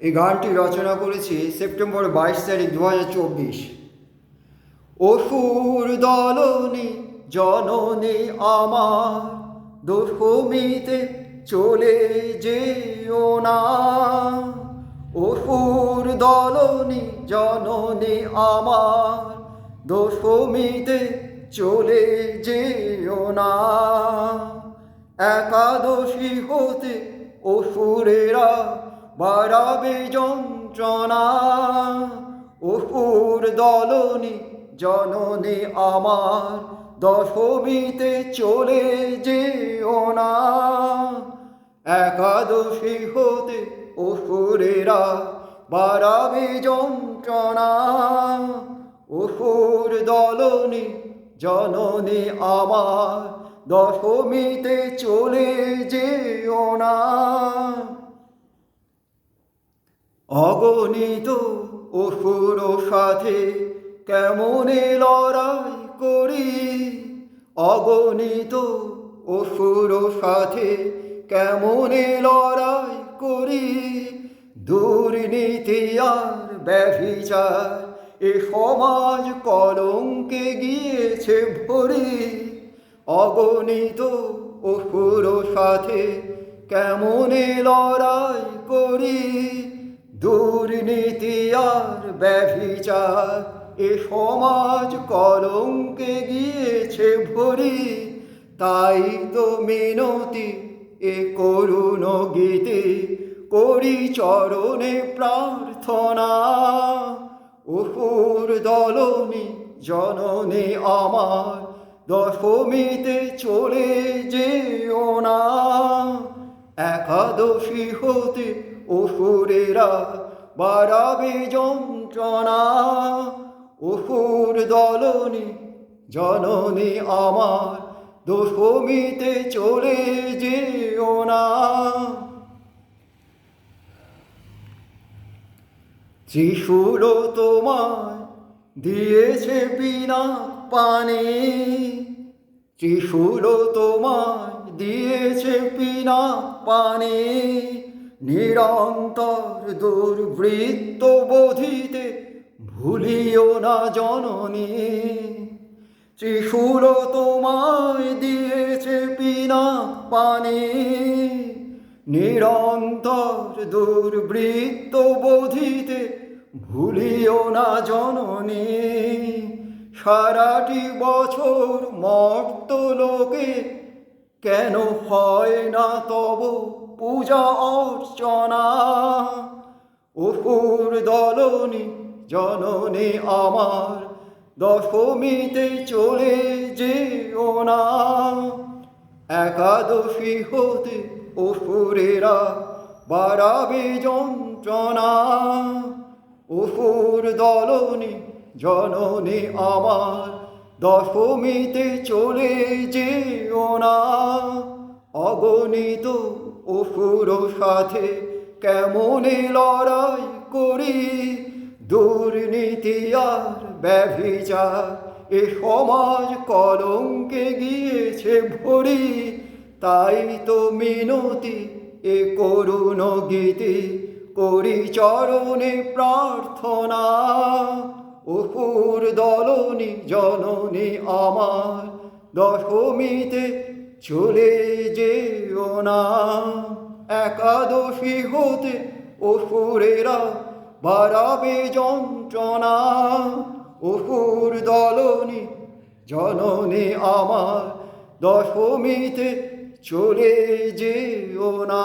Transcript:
এই গানটি রচনা করেছি সেপ্টেম্বর বাইশ তারিখ দু হাজার চব্বিশ। অসুর দলনি, জননী আমার দশমীতে চলে যেও না। অসুর দলনি, জননী আমার দশমীতে চলে যেও না। একাদশী হতে অসুরেরা বাড়াবে যন্ত্রণা অসুর দলনি জননী আমার, দশমীতে চলে যেও না। একাদশী হতে অসুরেরা বাড়াবে যন্ত্রণা অসুর দলনি জননী আমার, দশমীতে চলে অগণিত অসুর সাথে কেমনে লড়াই করি? অগণিত অসুর সাথে কেমনে লড়াই করি? দুর্নীতি আর ব্যভিচার এ সমাজ কলঙ্কে গিয়েছে ভরি। অগণিত অসুর সাথে কেমনে লড়াই করি? দুর্নীতি আর ব্যভিচার, এ সমাজ কলঙ্কে গিয়েছে ভরি। তাই তো মিনতি, এ করুণ গীতে, করি চরণে প্রার্থনা। অসুর দলনি জননী আমার, দশমীতে চলে যেও না। একাদশী হতে অসুরেরা বাড়াবে যন্ত্রণা। অসুর দলনি, জননী আমার দশমীতে চলে যেও না। ত্রিশূল তোমায় দিয়েছে বিনা পানি। ত্রিশূল তোমায় দিয়েছে বিনা পানি, নিরন্তর দুর্বৃত্ত বোধিতে ভুলিও না জননী। ত্রিশূল তোমায় দিয়েছে বিনা পানি, নিরন্তর দুর্বৃত্ত বোধিতে ভুলিও না জননী। সারাটি বছর মর্ত লোকে কেন হয় না তব পূজা অর্চনা? অসুর দলনি জননী আমার দশমীতে চলে যেও না। একাদশী হতে অসুরেরা বাড়াবে যন্ত্রণা। অসুর দলনি জননী আমার, দশমীতে চলে যেও না। অগণিত অসুর সাথে কেমনে লড়াই করি? দুর্নীতি আর ব্যভিচার, এ সমাজ কলঙ্কে গিয়েছে ভরি। তাই তো মিনতি এ করুণ গীতে, করি চরণে প্রার্থনা। অপুর দলনি জননী আমার দশমীতে চলে যেও না। একাদশী হতে অসুরেরা বাড়াবে যন্ত্রণা। অসুর দলনি জননী আমার দশমীতে চলে যেও না।